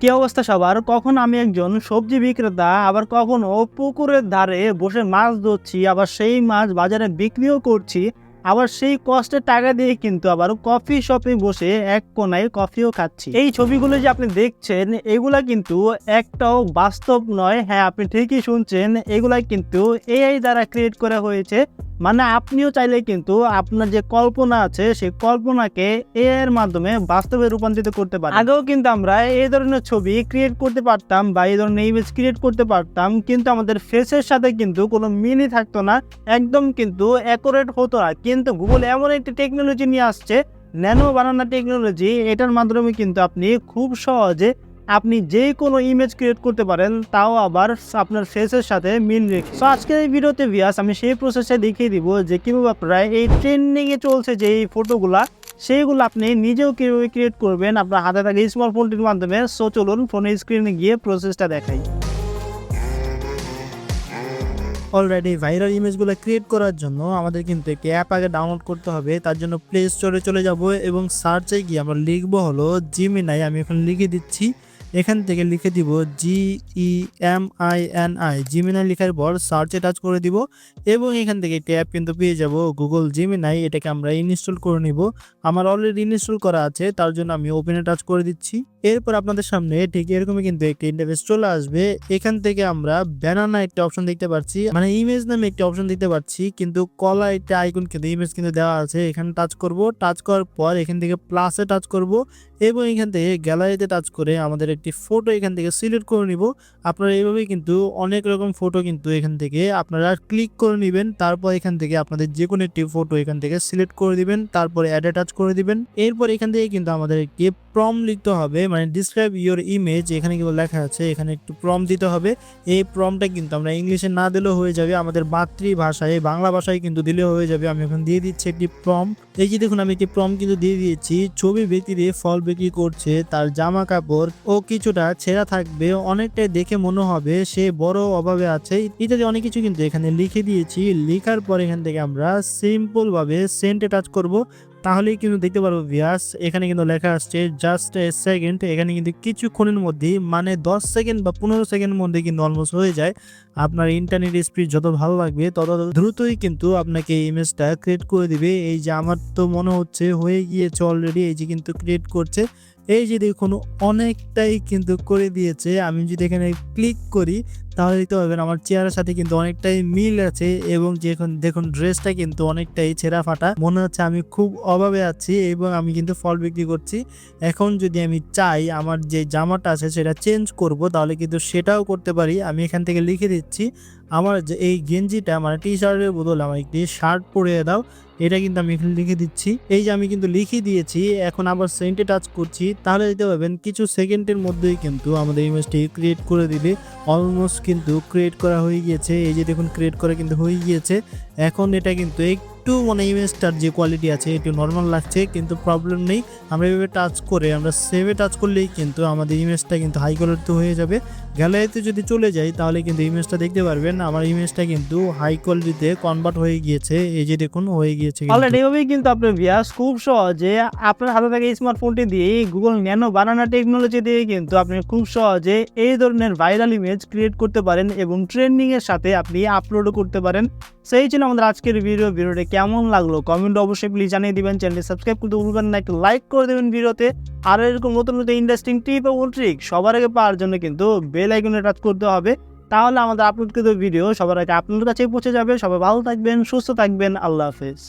কি অবস্থা সবার? কখন আমি একজন সবজি বিক্রেতা, আবার কখনো পুকুরের ধারে বসে মাছ ধরছি, আবার সেই মাছ বাজারে বিক্রিও করছি, আবার সেই কষ্টের টাকা দিয়ে কিন্তু আবার কফি শপে বসে এক কোনায় কফিও খাচ্ছি। এই ছবিগুলো যে আপনি দেখছেন, এগুলা কিন্তু একটাও বাস্তব নয়। হ্যাঁ আপনি ঠিকই শুনছেন, এগুলা কিন্তু এআই দ্বারা ক্রিয়েট করা হয়েছে। মানে আপনিও চাইলে কিন্তু আপনার যে কল্পনা আছে, সেই কল্পনাকে এর মাধ্যমে বাস্তবে রূপান্তরিত করতে পারেন। আগেও কিন্তু আমরা এই ধরনের ছবি ক্রিয়েট করতে পারতাম বা এই ধরনের ইমেজ ক্রিয়েট করতে পারতাম, কিন্তু আমাদের ফেসের সাথে কিন্তু কোনো মিলই থাকতো না, একদম কিন্তু অ্যাকুরেট হতো না। কিন্তু গুগল এমন একটি টেকনোলজি নিয়ে আসছে ন্যানো বানানা টেকনোলজি এটার মাধ্যমে কিন্তু আপনি খুব সহজে আপনি যে কোনো ইমেজ ক্রিয়েট করতে পারেন, তাও আবার আপনার ফেসের সাথে মিল রেখে। তো আজকের এই ভিডিওতে ভিয়াস আমি সেই প্রসেসটা দেখিয়ে দিব যে কীভাবে আপনারা এই ট্রেন্ডিংয়ে চলছে যে এই ফটোগুলা সেইগুলো আপনি নিজেও কীভাবে ক্রিয়েট করবেন, আপনার হাতে থাকা স্মার্টফোনটির মাধ্যমে। সো চলুন ফোনের স্ক্রিনে গিয়ে প্রসেসটা দেখাই। অলরেডি ভাইরাল ইমেজগুলো ক্রিয়েট করার জন্য আমাদের কিন্তু একটি অ্যাপ আগে ডাউনলোড করতে হবে, তার জন্য প্লে স্টোরে চলে যাব এবং সার্চে গিয়ে আমরা লিখব হলো জিমিনাই আমি এখন লিখে দিচ্ছি। এখান থেকে লিখে দিব G E M I N I Gemini লেখার পর সার্চে টাচ করে দিব এবং এখান থেকে একটি অ্যাপ কিন্তু পেয়ে যাব গুগল জিমিনাই এটাকে আমরা ইনস্টল করে নিব। আমার অলরেডি ইনস্টল করা আছে, তার জন্য আমি ওপেনে টাচ করে দিচ্ছি। এরপর আপনাদের সামনে ঠিক এরকমই কিন্তু একটি ইন্টারফেস চলে আসবে। এখান থেকে আমরা ব্যানানা একটা অপশন দেখতে পাচ্ছি। মানে ইমেজ নামে একটি অপশন দেখতে পাচ্ছি, কিন্তু কলা একটা আইকন কিন্তু ইমেজ কিন্তু দেওয়া আছে। এখানে টাচ করব। টাচ করার পর এখান থেকে প্লাসে টাচ করব এবং এখান থেকে গ্যালারিতে টাচ করে আমাদের একটি ফটো এখান থেকে সিলেক্ট করে নিব। আপনারা এইভাবেই কিন্তু অনেক রকম ফটো কিন্তু এখান থেকে আপনারা ক্লিক করে নেবেন। তারপর এখান থেকে আপনাদের যে কোনো একটি ফটো এখান থেকে সিলেক্ট করে দিবেন। তারপরে অ্যাডে টাচ করে দিবেন। এরপর এখান থেকে কিন্তু আমাদের একটি প্রম লিখতে হবে। মানে ডিসক্রাইব ইওর ইমেজ এখানে কিন্তু লেখা আছে, এখানে একটু প্রম দিতে হবে। এই প্রমটা কিন্তু আমরা ইংলিশে না দিলেও হয়ে যাবে, আমাদের মাতৃভাষায় বাংলা ভাষায় কিন্তু দিলেও হয়ে যাবে। আমি এখন দিয়ে দিচ্ছি একটি প্রম এই যে দেখুন, আমি একটি প্রম কিন্তু দিয়ে দিয়েছি। ছবি ব্যক্তিরে ফল বিক্রি করছে, তার জামা কাপড় ও কিছুটা ছেঁড়া থাকবে, অনেকটাই দেখে মনে হবে সে বড় অভাবে আছে, ইত্যাদি অনেক কিছু কিন্তু এখানে লিখে দিয়েছি। লেখার পর এখান থেকে আমরা সিম্পল ভাবে সেন্টে টাচ করব। তাহলেই কিন্তু দেখতে পারব ভিয়াস এখানে কিন্তু লেখা আসছে, জাস্ট এ সেকেন্ড এখানে কিন্তু কিছুক্ষণের মধ্যে মানে দশ সেকেন্ড বা পনেরো সেকেন্ডের মধ্যে কিন্তু অলমোস্ট হয়ে যায়। আপনার ইন্টারনেট স্পিড যত ভালো লাগবে, তত দ্রুতই কিন্তু আপনাকে ইমেজটা ক্রিয়েট করে দিবে। এই যে আমার তো মনে হচ্ছে, হয়ে গিয়েছে অলরেডি এই যে কিন্তু ক্রিয়েট করছে। এই যে দেখুন, অনেকটাই কিন্তু করে দিয়েছে। আমি যদি এখানে ক্লিক করি তাহলে দেখতে পাবেন আমার চেয়ারের সাথে কিন্তু অনেকটাই মিল আছে এবং যেখন, দেখুন ড্রেসটা কিন্তু অনেকটাই ছেঁড়া ফাটা। মনে হচ্ছে আমি খুব অভাবে আছি এবং আমি কিন্তু ফল বিক্রি করছি। এখন যদি আমি চাই, আমার যে জামাটা আছে সেটা চেঞ্জ করব, তাহলে কিন্তু সেটাও করতে পারি। আমি এখান থেকে লিখে দিচ্ছি, আমার যে এই গেঞ্জিটা মানে টি শার্টের বদলে আমার একটি শার্ট পরিয়ে দাও। এটা কিন্তু আমি এখানে লিখে দিচ্ছি। এই যে আমি কিন্তু লিখে দিয়েছি, এখন আবার সেন্টে টাচ করছি। তাহলে দেখতে পাবেন কিছু সেকেন্ডের মধ্যেই কিন্তু আমাদের ইমেজটি ক্রিয়েট করে দিলে অলমোস্ট কিন্তু ক্রিয়েট করা হয়ে গিয়েছে। এই যে দেখুন ক্রিয়েট করা কিন্তু হয়ে গিয়েছে। এখন এটা কিন্তু একটু মানে ইমেজটার যে কোয়ালিটি আছে, একটু নর্মাল লাগছে, কিন্তু প্রবলেম নেই। আমরা এভাবে টাচ করে, আমরা সেভে টাচ করলেই কিন্তু আমাদের ইমেজটা কিন্তু হাই কোয়ালিটি হয়ে যাবে। গ্যালারিতে যদি চলে যাই, তাহলে কিন্তু ইমেজটা দেখতে পারবেন, আমার ইমেজটা কিন্তু হাই কোয়ালিটিতে কনভার্ট হয়ে গিয়েছে। এই যে দেখুন, হয়ে গিয়েছে এভাবেই কিন্তু আপনার ভিয়াস খুব সহজে আপনার হাতে থাকা স্মার্টফোনটি দিয়ে গুগল ন্যানো বানানা টেকনোলজি দিয়ে কিন্তু আপনি খুব সহজে এই ধরনের ভাইরাল ইমেজ ক্রিয়েট করতে পারেন এবং ট্রেন্ডিং এর সাথে আপনি আপলোডও করতে পারেন। সেই ছিল আমাদের আজকের ভিডিও ভিডিওটি কেমন লাগল? কমেন্ট অবশ্যই প্লিজ জানিয়ে দিবেন। চ্যানেলটি সাবস্ক্রাইব করতে ভুলবেন না। একটু লাইক করে দেবেন ভিডিওতে। আর এরকম নতুন নতুন ইন্টারেস্টিং টিপ এবং ট্রিক সবার আগে পাওয়ার জন্য কিন্তু বেল আইকনে টাচ করতে হবে। তাহলে আমাদের আপলোডকৃত ভিডিও সবার আগে আপনাদের কাছেই পৌঁছে যাবে। সবাই ভালো থাকবেন, সুস্থ থাকবেন। আল্লাহ হাফেজ।